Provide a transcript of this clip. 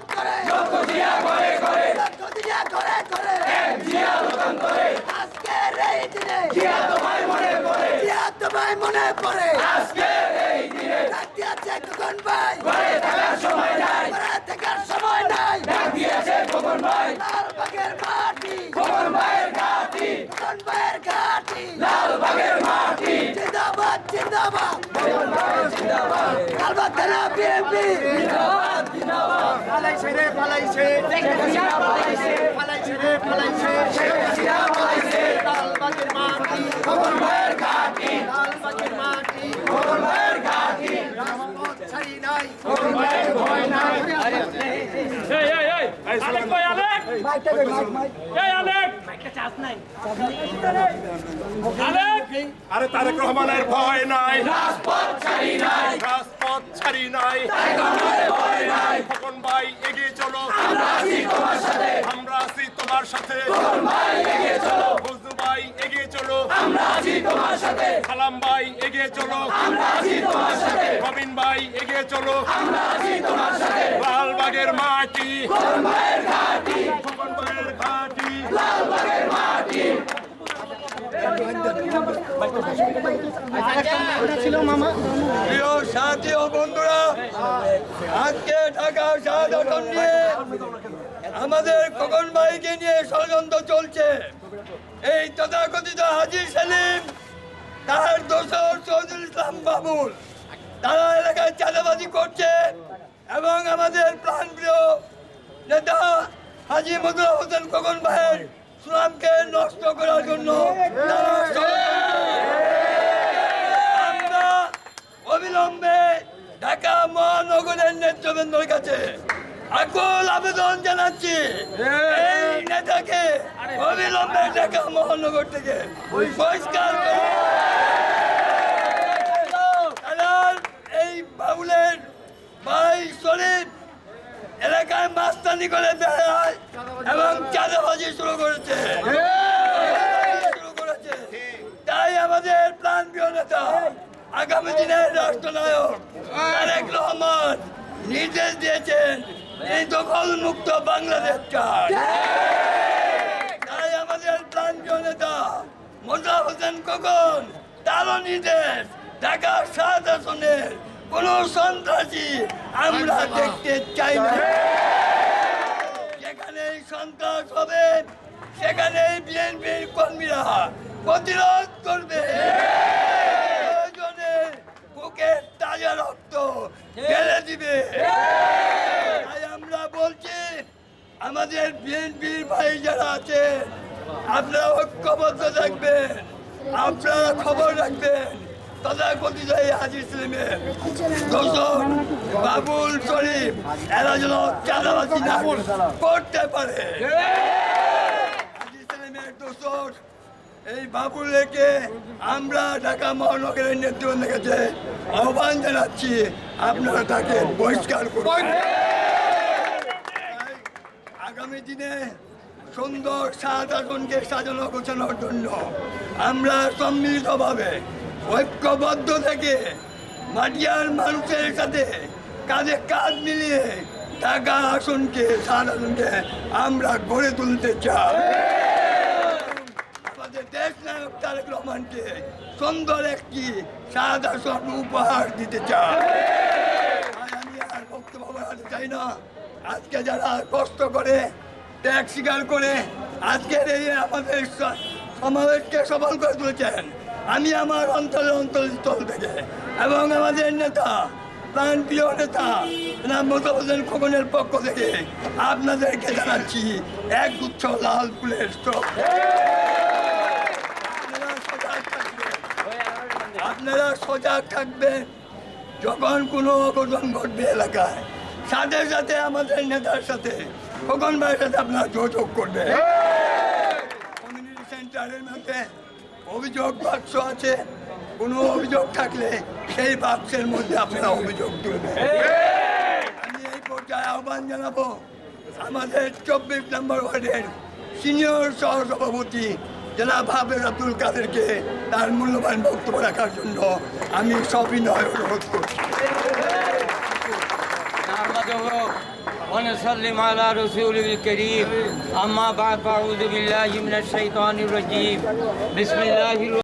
লোকান্তরে লক্ষ জিয়া ঘরে ঘরে আজকের এই দিনে। জিয়া তোমায় মনে পড়ে। ডাকতে আছে খোকন ভাই। ঘরে থাকার সময় নাই। লালবাগের মাটি। খোকন ভাইয়ের ঘাটি। জিন্দাবাদ জিন্দাবাদ। কালবা থানা পালাইছে রে পালাইছে। পালাইছে রে পালাইছে। লালবাগের মাটি লালবাগের মাটি। রাজপথ ছাড়ি নাই। এই এই এই আলেক কই আলেক? এই আলেক। আলেক? আরে তারেক রহমানের ভয় নাই। রাজপথ ছাড়ি নাই। রাজপথ ছাড়ি নাই। খোকন ভাই এগিয়ে চলো আমরা আছি তোমার সাথে। আমরা আছি তোমার সাথে তোমার ভাই এগিয়ে চলো। আমরা আছি তোমার সাথে সালাম ভাই এগিয়ে চলো। আমরা আছি তোমার সাথে রবিন ভাই এগিয়ে চলো। আমরা আছি তোমার সাথে লালবাগের মাটি। তোমার ভাইয়ের ঘাটি তোমার ভাইয়ের ঘাটি ও বন্ধুরা, আজকে আমাদের খোকন ভাইকে নিয়ে ষড়যন্ত্র চলছে। এই তথাকথিত হাজি সেলিম, তার দোসর চৌধুরী ইসলাম বাবুল, তারা এলাকায় চাঁদাবাজি করছে এবং আমাদের প্রাণপ্রিয় নেতা হাজি মদুর হোসেন খোকন ভাইয়ের সুনামকে নষ্ট করার জন্য আমরা অবিলম্বে ঢাকা মহানগরের নেতৃবৃন্দর কাছে আকুল আবেদন জানাচ্ছি। এই নেতাকে অবিলম্বে ঢাকা মহানগর থেকে পরিষ্কার করে কারণ এই বাউলের ভাই শরীফ মাস্তানি করে বেড়ায় এবং চাঁদাবাজি শুরু করেছে? শুরু করেছে। তাই আমাদের প্রাণ নেতা আগামী দিনের রাষ্ট্রনায়ক তারেক রহমান নির্দেশ দিয়েছেন এই দখল মুক্ত বাংলাদেশ চাই তাই আমাদের প্রাণ নেতা মোজা হোসেন খোকন তারও নির্দেশ ঢাকা সাত আসনের কোন সন্ত্রাসী আমরা দেখতে চাই না। যেখানে সন্ত্রাস হবে। সেখানে বিএনপির কর্মীরা প্রতিরোধ করবে। বুকের তাজা রক্ত ঢেলে দিবে। তাই আমরা বলছি, আমাদের বিএনপির ভাই যারা আছে, আপনারা ঐক্যবদ্ধ থাকবেন। আপনারা খবর রাখবেন। তথাকথিত হাজির সেলিমের বাবুল শরীফ এরা যেন চাঁদাবাজি না করতে পারে। এই বাবুলকে আমরা ঢাকা মহানগরের নেতৃবৃন্দের কাছে আহ্বান জানাচ্ছি আপনারা তাকে বহিষ্কার করুন। আগামী দিনে সুন্দর সাত আসনকে সাজানো গোছানোর জন্য আমরা সম্মিলিতভাবে ঐক্যবদ্ধ থেকে মাটিয়ার মানুষের সাথে কাঁধে কাঁধ মিলিয়ে ঢাকা আসনকে আসনকে আমরা গড়ে তুলতে চাই। সুন্দর একটি আসন উপহার দিতে আমি আর চাই না। আজকে যারা কষ্ট করে স্বীকার করে আমাদের সমাবেশকে সফল করে তুলেছেন, আমি আমার অন্তরের অন্তরস্থল থেকে এবং আমাদের নেতা প্রাণ প্রিয় নেতা হোসেন খোকনের পক্ষ থেকে আপনাদেরকে জানাচ্ছি এক গুচ্ছ লাল ফুলের স্টক। আপনারা সজাগ থাকবেন। যখন কোনো অঘটন ঘটবে এলাকায়। সাথে সাথে আমাদের নেতার সাথে খোকন ভাইয়ের সাথে আপনারা যোগাযোগ করবে কমিউনিটি সেন্টারের মধ্যে অভিযোগ বাক্স আছে। কোনো অভিযোগ থাকলে সেই বাক্সের মধ্যে আপনারা অভিযোগ তুলবেন আমি এই পর্যায়ে আহ্বান জানাবো আমাদের চব্বিশ নম্বর ওয়ার্ডের সিনিয়র সহসভাপতি জনাব হাফেজ আব্দুল কাদেরকে তার মূল্যবান বক্তব্য রাখার জন্য আমি সবিনয় অনুরোধ করছি ونسلم على رسوله الكريم أما بعد فأعوذ بالله من الشيطان الرجيم بسم الله الرحمن